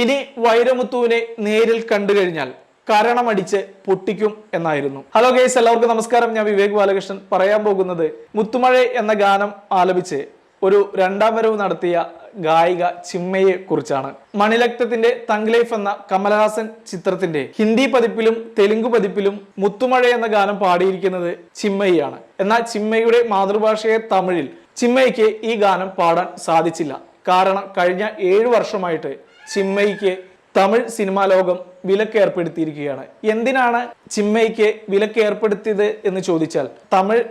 ഇനി വൈരമുത്തുവിനെ നേരിൽ കണ്ടു കഴിഞ്ഞാൽ കരണമടിച്ച് പൊട്ടിക്കും എന്നായിരുന്നു. ഹലോ ഗേസ് എല്ലാവർക്കും നമസ്കാരം. ഞാൻ വിവേക് ബാലകൃഷ്ണൻ. പറയാൻ പോകുന്നത് മുത്തുമഴ എന്ന ഗാനം ആലപിച്ച് ഒരു രണ്ടാം വരവ് നടത്തിയ ഗായിക ചിമ്മയെ കുറിച്ചാണ്. മണിലക്തത്തിന്റെ തങ് ലൈഫ് എന്ന കമലഹാസൻ ചിത്രത്തിന്റെ ഹിന്ദി പതിപ്പിലും തെലുങ്ക് പതിപ്പിലും മുത്തുമഴ എന്ന ഗാനം പാടിയിരിക്കുന്നത് ചിമ്മയാണ് എന്നാൽ ചിമ്മയുടെ മാതൃഭാഷയെ തമിഴിൽ ചിമ്മയ്ക്ക് ഈ ഗാനം പാടാൻ സാധിച്ചില്ല. കാരണം കഴിഞ്ഞ ഏഴു വർഷമായിട്ട് ചിമ്മയ്ക്ക് തമിഴ് സിനിമാ ലോകം വിലക്ക് ഏർപ്പെടുത്തിയിരിക്കുകയാണ് എന്തിനാണ് ചിമ്മയ്ക്ക് വിലക്ക് ഏർപ്പെടുത്തിയത് എന്ന് ചോദിച്ചാൽ തമിഴ്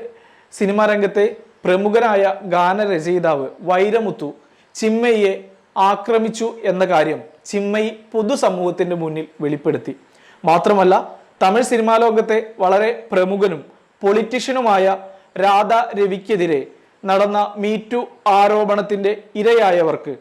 സിനിമാ രംഗത്തെ പ്രമുഖനായ ഗാനരചയിതാവ് വൈരമുത്തു ചിമ്മയെ ആക്രമിച്ചു എന്ന കാര്യം ചിമ്മയി പൊതുസമൂഹത്തിന്റെ മുന്നിൽ വെളിപ്പെടുത്തി. മാത്രമല്ല തമിഴ് സിനിമാ ലോകത്തെ വളരെ പ്രമുഖനും പൊളിറ്റീഷ്യനുമായ രാധാ രവിക്കെതിരെ നടന്ന മീറ്റു ആരോപണത്തിന്റെ ഇരയായവർക്ക്.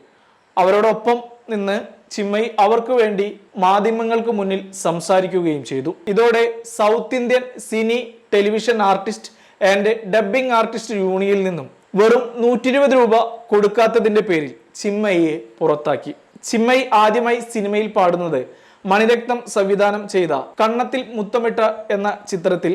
അവരോടൊപ്പം നിന്ന് ചിമ്മൈ അവർക്ക് വേണ്ടി മാധ്യമങ്ങൾക്ക് മുന്നിൽ സംസാരിക്കുകയും ചെയ്തു. ഇതോടെ South Indian cine television artist and dubbing artist യൂണിയനിൽ നിന്നും വെറും നൂറ്റി ഇരുപത് രൂപ കൊടുക്കാത്തതിന്റെ പേരിൽ ചിമ്മയെ പുറത്താക്കി. ചിമ്മൈ ആദ്യമായി സിനിമയിൽ പാടുന്നത് മണിരക്തം സംവിധാനം ചെയ്ത കണ്ണത്തിൽ മുത്തമിട്ട എന്ന ചിത്രത്തിൽ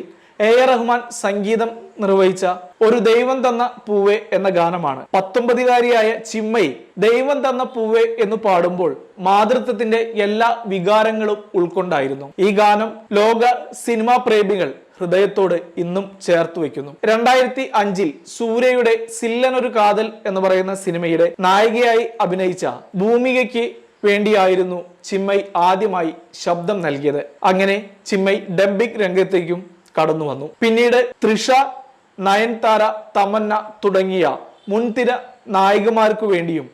എ ആർ റഹ്മാൻ സംഗീതം നിർവഹിച്ച ഒരു ദൈവം തന്ന പൂവേ എന്ന ഗാനമാണ്. പത്തൊമ്പതുകാരിയായ ചിമ്മയി ദൈവം തന്ന പൂവേ എന്ന് പാടുമ്പോൾ മാതൃത്വത്തിന്റെ എല്ലാ വികാരങ്ങളും ഉൾക്കൊണ്ടായിരുന്നു. ഈ ഗാനം ലോക സിനിമാ പ്രേമികൾ ഹൃദയത്തോട് ഇന്നും ചേർത്ത് വെക്കുന്നു രണ്ടായിരത്തി അഞ്ചിൽ സൂര്യയുടെ സില്ലനൊരു കാതൽ എന്ന് പറയുന്ന സിനിമയുടെ നായികയായി അഭിനയിച്ച ഭൂമികയ്ക്ക് വേണ്ടിയായിരുന്നു ചിമ്മൈ ആദ്യമായി ശബ്ദം നൽകിയത്. അങ്ങനെ ചിമ്മൈ ഡംബിക് രംഗത്തേക്കും കടന്നു വന്നു. പിന്നീട് തൃഷ നയൻതാര തമന്ന തുടങ്ങിയ മുൻതിര നായികമാർക്ക് വേണ്ടിയും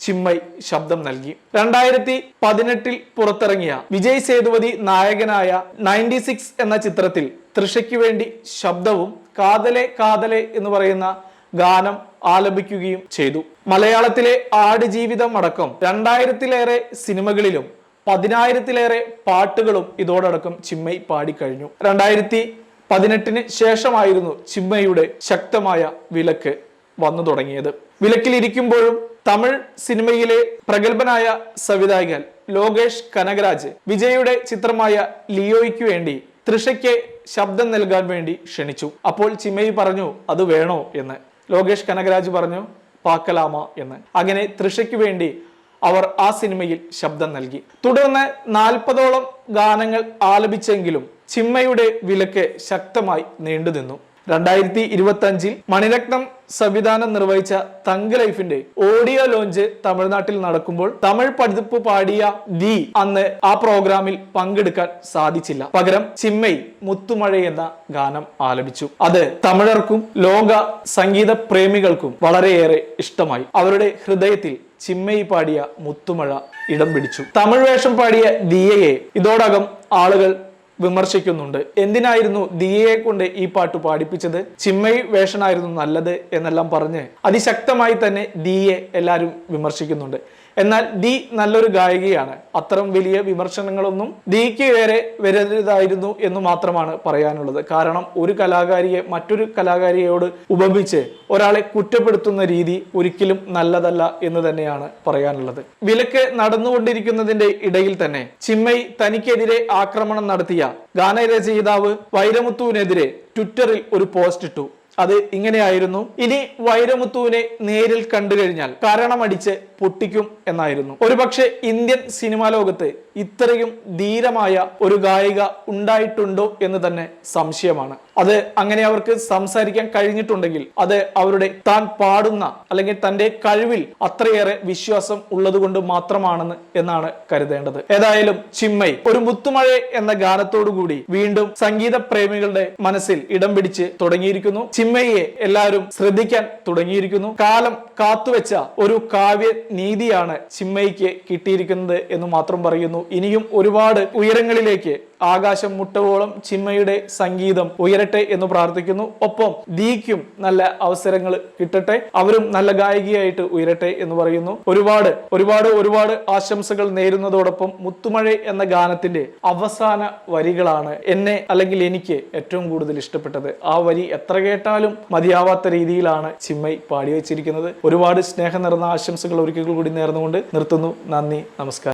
ചിമ്മൈ ശബ്ദം നൽകി. രണ്ടായിരത്തി പതിനെട്ടിൽ പുറത്തിറങ്ങിയ വിജയ് സേതുപതി നായകനായ നയന്റി സിക്സ് എന്ന ചിത്രത്തിൽ തൃഷയ്ക്ക് വേണ്ടി ശബ്ദവും കാതലെ കാതലെ എന്ന് പറയുന്ന ഗാനം ആലപിക്കുകയും ചെയ്തു. മലയാളത്തിലെ ആടുജീവിതം അടക്കം രണ്ടായിരത്തിലേറെ സിനിമകളിലും പതിനായിരത്തിലേറെ പാട്ടുകളും ഇതോടടക്കം ചിമ്മൈ പാടിക്കഴിഞ്ഞു. രണ്ടായിരത്തി പതിനെട്ടിന് ശേഷമായിരുന്നു ചിമ്മയുടെ ശക്തമായ വിലക്ക് വന്നു തുടങ്ങിയത്. വിലക്കിലിരിക്കുമ്പോഴും തമിഴ് സിനിമയിലെ പ്രഗത്ഭനായ സംവിധായകൻ ലോകേഷ് കനകരാജ് വിജയുടെ ചിത്രമായ ലിയോയ്ക്ക് വേണ്ടി തൃഷയ്ക്ക് ശബ്ദം നൽകാൻ വേണ്ടി ക്ഷണിച്ചു. അപ്പോൾ ചിമ്മയി പറഞ്ഞു അത് വേണോ? എന്ന്. ലോകേഷ് കനകരാജ് പറഞ്ഞു പാക്കലാമ എന്ന്. അങ്ങനെ തൃഷയ്ക്ക് വേണ്ടി അവർ ആ സിനിമയിൽ ശബ്ദം നൽകി. തുടർന്ന് നാൽപ്പതോളം ഗാനങ്ങൾ ആലപിച്ചെങ്കിലും ചിമ്മയുടെ വിലക്ക് ശക്തമായി നീണ്ടുനിന്നു. രണ്ടായിരത്തി ഇരുപത്തി അഞ്ചിൽ മണിരത്നം സംവിധാനം നിർവഹിച്ച തങ്ക് ലൈഫിന്റെ ഓഡിയോ ലോഞ്ച് തമിഴ്നാട്ടിൽ നടക്കുമ്പോൾ തമിഴ് പതിപ്പ് പാടിയ ദി അന്ന് ആ പ്രോഗ്രാമിൽ പങ്കെടുക്കാൻ സാധിച്ചില്ല. പകരം ചിമ്മൈ മുത്തുമഴ എന്ന ഗാനം ആലപിച്ചു. അത് തമിഴർക്കും ലോക സംഗീത പ്രേമികൾക്കും വളരെയേറെ ഇഷ്ടമായി. അവരുടെ ഹൃദയത്തിൽ ചിമ്മയി പാടിയ മുത്തുമഴ ഇടം പിടിച്ചു. തമിഴ് വേഷം പാടിയ ദിയയെ ഇതോടകം ആളുകൾ വിമർശിക്കുന്നുണ്ട്. എന്തിനായിരുന്നു ദിയയെ കൊണ്ട് ഈ പാട്ട് പാടിപ്പിച്ചത്? ചിമ്മയി വേഷനായിരുന്നു നല്ലത് എന്നെല്ലാം പറഞ്ഞ് അതിശക്തമായി തന്നെ ദിയെ എല്ലാവരും വിമർശിക്കുന്നുണ്ട്. എന്നാൽ ദി നല്ലൊരു ഗായികയാണ്. അത്തരം വലിയ വിമർശനങ്ങളൊന്നും ദിക്ക് വേറെ വരരുതായിരുന്നു എന്ന് മാത്രമാണ് പറയാനുള്ളത്. കാരണം ഒരു കലാകാരിയെ മറ്റൊരു കലാകാരിയോട് ഉപമിച്ച് ഒരാളെ കുറ്റപ്പെടുത്തുന്ന രീതി ഒരിക്കലും നല്ലതല്ല എന്ന് തന്നെയാണ് പറയാനുള്ളത്. വിലക്ക് നടന്നുകൊണ്ടിരിക്കുന്നതിന്റെ ഇടയിൽ തന്നെ ചിമ്മൈ തനിക്കെതിരെ ആക്രമണം നടത്തിയ ഗാനരചയിതാവ് വൈരമുത്തുവിനെതിരെ ട്വിറ്ററിൽ ഒരു പോസ്റ്റ് ഇട്ടു. അത് ഇങ്ങനെയായിരുന്നു. ഇനി വൈരമുത്തുവിനെ നേരിൽ കണ്ടു കഴിഞ്ഞാൽ കരണമടിച്ച് പൊട്ടിക്കും എന്നായിരുന്നു. ഒരുപക്ഷെ ഇന്ത്യൻ സിനിമാ ലോകത്ത് ഇത്രയും ധീരമായ ഒരു ഗായിക ഉണ്ടായിട്ടുണ്ടോ എന്ന് തന്നെ സംശയമാണ്. അത് അങ്ങനെ അവർക്ക് സംസാരിക്കാൻ കഴിഞ്ഞിട്ടുണ്ടെങ്കിൽ അത് അവരുടെ താൻ പാടുന്ന അല്ലെങ്കിൽ തന്റെ കഴിവിൽ അത്രയേറെ വിശ്വാസം ഉള്ളതുകൊണ്ട് മാത്രമാണെന്ന് എന്നാണ് കരുതേണ്ടത്. ഏതായാലും ചിമ്മൈ ഒരു മുത്തുമഴ എന്ന ഗാനത്തോടു കൂടി വീണ്ടും സംഗീത പ്രേമികളുടെ മനസ്സിൽ ഇടം പിടിച്ച് തുടങ്ങിയിരിക്കുന്നു. ചിമ്മയെ എല്ലാവരും ശ്രദ്ധിക്കാൻ തുടങ്ങിയിരിക്കുന്നു. കാലം കാത്തുവെച്ച ഒരു കാവ്യ നീതിയാണ് ചിമ്മയ്ക്ക് കിട്ടിയിരിക്കുന്നത് എന്ന് മാത്രം പറയുന്നു. ഇനിയും ഒരുപാട് ഉയരങ്ങളിലേക്ക് ആകാശം മുട്ടവോളം ചിമ്മയുടെ സംഗീതം ഉയരട്ടെ എന്ന് പ്രാർത്ഥിക്കുന്നു. ഒപ്പം ദീക്കും നല്ല അവസരങ്ങൾ കിട്ടട്ടെ. അവരും നല്ല ഗായികയായിട്ട് ഉയരട്ടെ എന്ന് പറയുന്നു. ഒരുപാട് ഒരുപാട് ഒരുപാട് ആശംസകൾ നേരുന്നതോടൊപ്പം മുത്തുമഴ എന്ന ഗാനത്തിന്റെ അവസാന വരികളാണ് എന്നെ അല്ലെങ്കിൽ എനിക്ക് ഏറ്റവും കൂടുതൽ ഇഷ്ടപ്പെട്ടത്. ആ വരി എത്ര കേട്ടാലും മതിയാവാത്ത രീതിയിലാണ് ചിമ്മൈ പാടി വെച്ചിരിക്കുന്നത്. ഒരുപാട് സ്നേഹം നിറഞ്ഞ ആശംസകൾ ഒരിക്കൽ കൂടി നേർന്നുകൊണ്ട് നിർത്തുന്നു. നന്ദി നമസ്കാരം.